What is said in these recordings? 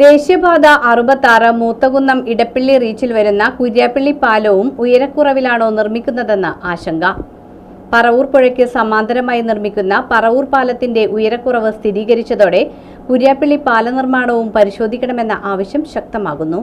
ദേശീയപാത അറുപത്താറ് മൂത്തകുന്നം ഇടപ്പള്ളി റീച്ചിൽ വരുന്ന കുര്യാപ്പള്ളി പാലവും ഉയരക്കുറവിലാണോ നിർമ്മിക്കുന്നതെന്ന് ആശങ്ക. പറവൂർ പുഴയ്ക്ക് സമാന്തരമായി നിർമ്മിക്കുന്ന പറവൂർ പാലത്തിന്റെ ഉയരക്കുറവ് സ്ഥിരീകരിച്ചതോടെ കുര്യാപ്പള്ളി പാല നിർമ്മാണവും പരിശോധിക്കണമെന്ന ആവശ്യം ശക്തമാകുന്നു.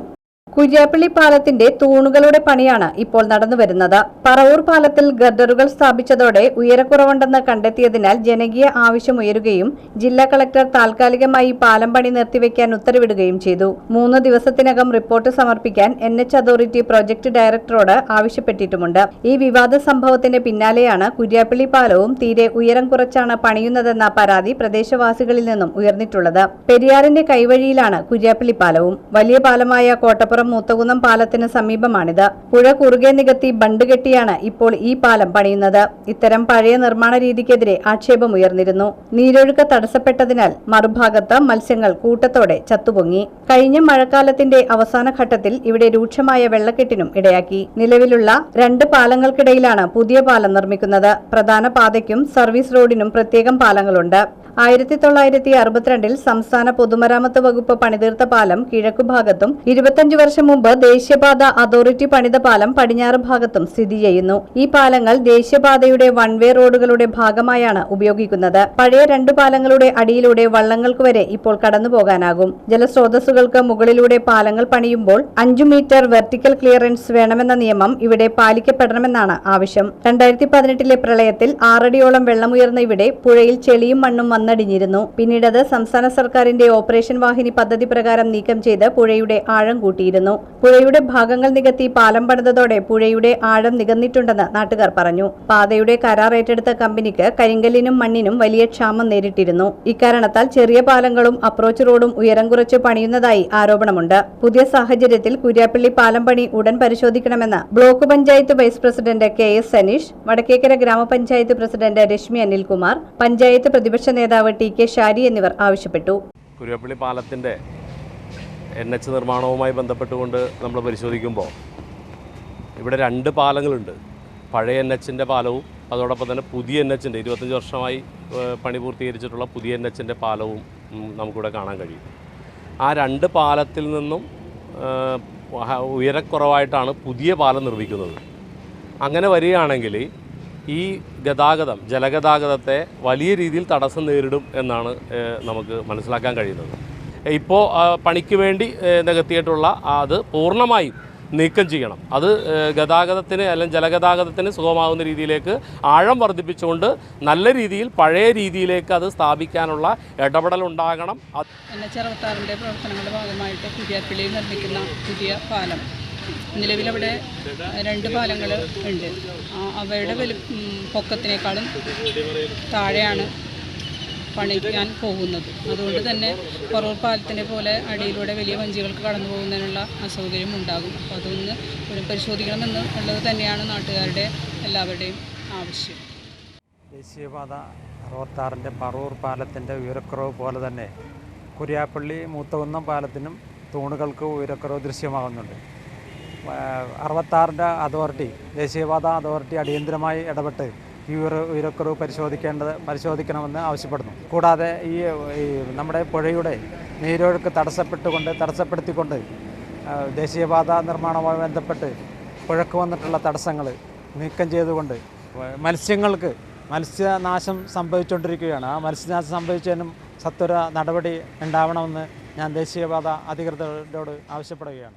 കുര്യാപ്പള്ളി പാലത്തിന്റെ തൂണുകളുടെ പണിയാണ് ഇപ്പോൾ നടന്നുവരുന്നത് പറവൂർ പാലത്തിൽ ഗർഡറുകൾ സ്ഥാപിച്ചതോടെ ഉയരക്കുറവുണ്ടെന്ന് കണ്ടെത്തിയതിനാൽ ജനകീയ ആവശ്യമുയരുകയും ജില്ലാ കളക്ടർ താൽക്കാലികമായി പാലം പണി നിർത്തിവെക്കാൻ ഉത്തരവിടുകയും ചെയ്തു. മൂന്ന് ദിവസത്തിനകം റിപ്പോർട്ട് സമർപ്പിക്കാൻ എൻ എച്ച് അതോറിറ്റി പ്രോജക്ട് ഡയറക്ടറോട് ആവശ്യപ്പെട്ടിട്ടുമുണ്ട്. ഈ വിവാദ സംഭവത്തിന്റെ പിന്നാലെയാണ് കുര്യാപ്പള്ളി പാലവും തീരെ ഉയരം കുറച്ചാണ് പണിയുന്നതെന്ന പരാതി പ്രദേശവാസികളിൽ നിന്നും ഉയർന്നിട്ടുള്ളത്. പെരിയാറിന്റെ കൈവഴിയിലാണ് കുര്യാപ്പള്ളി പാലവും. വലിയ പാലമായ കോട്ടപ്പുറം മൂത്തകുന്നം പാലത്തിന് സമീപമാണിത്. പുഴ കുറുകെ നികത്തി ബണ്ട് കെട്ടിയാണ് ഇപ്പോൾ ഈ പാലം പണിയുന്നത്. ഇത്തരം പഴയ നിർമ്മാണ രീതിക്കെതിരെ ആക്ഷേപമുയർന്നിരുന്നു നീരൊഴുക്ക് തടസ്സപ്പെട്ടതിനാൽ മറുഭാഗത്ത് മത്സ്യങ്ങൾ കൂട്ടത്തോടെ ചത്തുപൊങ്ങി. കഴിഞ്ഞ മഴക്കാലത്തിന്റെ അവസാന ഘട്ടത്തിൽ ഇവിടെ രൂക്ഷമായ വെള്ളക്കെട്ടിനും ഇടയാക്കി. നിലവിലുള്ള രണ്ട് പാലങ്ങൾക്കിടയിലാണ് പുതിയ പാലം നിർമ്മിക്കുന്നത്. പ്രധാന പാതയ്ക്കും സർവീസ് റോഡിനും പ്രത്യേകം പാലങ്ങളുണ്ട്. ആയിരത്തി തൊള്ളായിരത്തി അറുപത്തിരണ്ടിൽ സംസ്ഥാന പൊതുമരാമത്ത് വകുപ്പ് പണിതീർത്ത പാലം കിഴക്കുഭാഗത്തും ഇരുപത്തഞ്ച് വർഷം മുമ്പ് ദേശീയപാത അതോറിറ്റി പണിത പാലം പടിഞ്ഞാറ് ഭാഗത്തും സ്ഥിതി ചെയ്യുന്നു. ഈ പാലങ്ങൾ ദേശീയപാതയുടെ വൺ വേ റോഡുകളുടെ ഭാഗമായാണ് ഉപയോഗിക്കുന്നത്. പഴയ രണ്ടു പാലങ്ങളുടെ അടിയിലൂടെ വള്ളങ്ങൾക്ക് വരെ ഇപ്പോൾ കടന്നുപോകാനാകും. ജലസ്രോതസ്സുകൾക്ക് മുകളിലൂടെ പാലങ്ങൾ പണിയുമ്പോൾ അഞ്ചു മീറ്റർ വെർട്ടിക്കൽ ക്ലിയറൻസ് വേണമെന്ന നിയമം ഇവിടെ പാലിക്കപ്പെടണമെന്നാണ് ആവശ്യം. രണ്ടായിരത്തി പതിനെട്ടിലെ പ്രളയത്തിൽ ആറടിയോളം വെള്ളമുയർന്ന ഇവിടെ പുഴയിൽ ചെളിയും മണ്ണും വന്നടിഞ്ഞിരുന്നു. പിന്നീടത് സംസ്ഥാന സർക്കാരിന്റെ ഓപ്പറേഷൻ വാഹിനി പദ്ധതി പ്രകാരം നീക്കം ചെയ്ത് പുഴയുടെ ആഴം കൂട്ടിയിരുന്നു. പുഴയുടെ ഭാഗങ്ങൾ നികത്തി പാലം പണിതതോടെ പുഴയുടെ ആഴം നികന്നിട്ടുണ്ടെന്ന് നാട്ടുകാർ പറഞ്ഞു. പാതയുടെ കരാർ ഏറ്റെടുത്ത കമ്പനിക്ക് കരിങ്കല്ലിനും മണ്ണിനും വലിയ ക്ഷാമം നേരിട്ടിരുന്നു. ഇക്കാരണത്താൽ ചെറിയ പാലങ്ങളും അപ്രോച്ച് റോഡും ഉയരം കുറച്ച് പണിയുന്നതായി ആരോപണമുണ്ട്. പുതിയ സാഹചര്യത്തിൽ കുര്യാപ്പള്ളി പാലം പണി ഉടൻ പരിശോധിക്കണമെന്ന് block panchayat vice president K S Saneesh Vadakkekkara ഗ്രാമപഞ്ചായത്ത് പ്രസിഡന്റ് രശ്മി അനിൽകുമാർ പഞ്ചായത്ത് പ്രതിപക്ഷ നേതാവ് ടി കെ ഷാരി എന്നിവർ ആവശ്യപ്പെട്ടു. കുരുവപ്പള്ളി പാലത്തിന്റെ എൻ എച്ച് നിർമ്മാണവുമായി ബന്ധപ്പെട്ടുകൊണ്ട് നമ്മൾ പരിശോധിക്കുമ്പോൾ ഇവിടെ രണ്ട് പാലങ്ങളുണ്ട്. പഴയ എൻ എച്ചിന്റെ പാലവും അതോടൊപ്പം തന്നെ പുതിയ എൻ എച്ചിന്റെ ഇരുപത്തഞ്ച് വർഷമായി പണി പൂർത്തീകരിച്ചിട്ടുള്ള പുതിയ എൻ എച്ചിന്റെ പാലവും നമുക്കിവിടെ കാണാൻ കഴിയും. ആ രണ്ട് പാലത്തിൽ നിന്നും ഉയരക്കുറവായിട്ടാണ് പുതിയ പാലം നിർമ്മിക്കുന്നത്. അങ്ങനെ വരികയാണെങ്കിൽ ഈ ഗതാഗതം ജലഗതാഗതത്തെ വലിയ രീതിയിൽ തടസ്സം നേരിടും എന്നാണ് നമുക്ക് മനസ്സിലാക്കാൻ കഴിയുന്നത്. ഇപ്പോൾ പണിക്ക് വേണ്ടി നികത്തിയിട്ടുള്ള അത് പൂർണമായും നീക്കം ചെയ്യണം. അത് ഗതാഗതത്തിന് അല്ലെങ്കിൽ ജലഗതാഗതത്തിന് സുഖമാകുന്ന രീതിയിലേക്ക് ആഴം വർദ്ധിപ്പിച്ചുകൊണ്ട് നല്ല രീതിയിൽ പഴയ രീതിയിലേക്ക് അത് സ്ഥാപിക്കാനുള്ള ഇടപെടൽ ഉണ്ടാകണം. എൻ എച്ച് അറുപത്താറിന്റെ പ്രവർത്തനങ്ങളുടെ ഭാഗമായിട്ട് കുര്യാപ്പിള്ളിയിൽ നിർമ്മിക്കുന്ന പുതിയ പാലം. നിലവിലവിടെ രണ്ട് പാലങ്ങൾ ഉണ്ട്. അവയുടെ വലി പൊക്കത്തിനേക്കാളും താഴെയാണ് പണിക്കാൻ പോകുന്നത്. അതുകൊണ്ട് തന്നെ പറവൂർ പാലത്തിന്റെ പോലെ അടിയിലൂടെ വലിയ വഞ്ചികൾക്ക് കടന്നു പോകുന്നതിനുള്ള അസൗകര്യം ഉണ്ടാകും. അപ്പോൾ അതൊന്ന് പരിശോധിക്കണമെന്ന് ഉള്ളത് തന്നെയാണ് നാട്ടുകാരുടെ എല്ലാവരുടെയും ആവശ്യം. ദേശീയപാത അറുപത്താറിന്റെ പറവൂർ പാലത്തിന്റെ ഉയരക്കുറവ് പോലെ തന്നെ കുര്യാപ്പള്ളി മൂത്തകുന്നം പാലത്തിനും തൂണുകൾക്ക് ഉയരക്കുറവ് ദൃശ്യമാകുന്നുണ്ട്. അറുപത്താറിന്റെ അതോറിറ്റി ദേശീയപാത അതോറിറ്റി അടിയന്തരമായി ഇടപെട്ട് ഈ ഉയരക്കുറവ് പരിശോധിക്കേണ്ടത് പരിശോധിക്കണമെന്ന് ആവശ്യപ്പെടുന്നു. കൂടാതെ ഈ നമ്മുടെ പുഴയുടെ നീരൊഴുക്ക് തടസ്സപ്പെട്ടുകൊണ്ട് തടസ്സപ്പെടുത്തിക്കൊണ്ട് ദേശീയപാത നിർമ്മാണവുമായി ബന്ധപ്പെട്ട് പുഴക്ക് വന്നിട്ടുള്ള തടസ്സങ്ങൾ നീക്കം ചെയ്തുകൊണ്ട് മത്സ്യങ്ങൾക്ക് മത്സ്യനാശം സംഭവിച്ചുകൊണ്ടിരിക്കുകയാണ്. ആ മത്സ്യനാശം സംഭവിച്ചതിനും സത്വര നടപടി ഉണ്ടാവണമെന്ന് ഞാൻ ദേശീയപാത അധികൃതരോട് ആവശ്യപ്പെടുകയാണ്.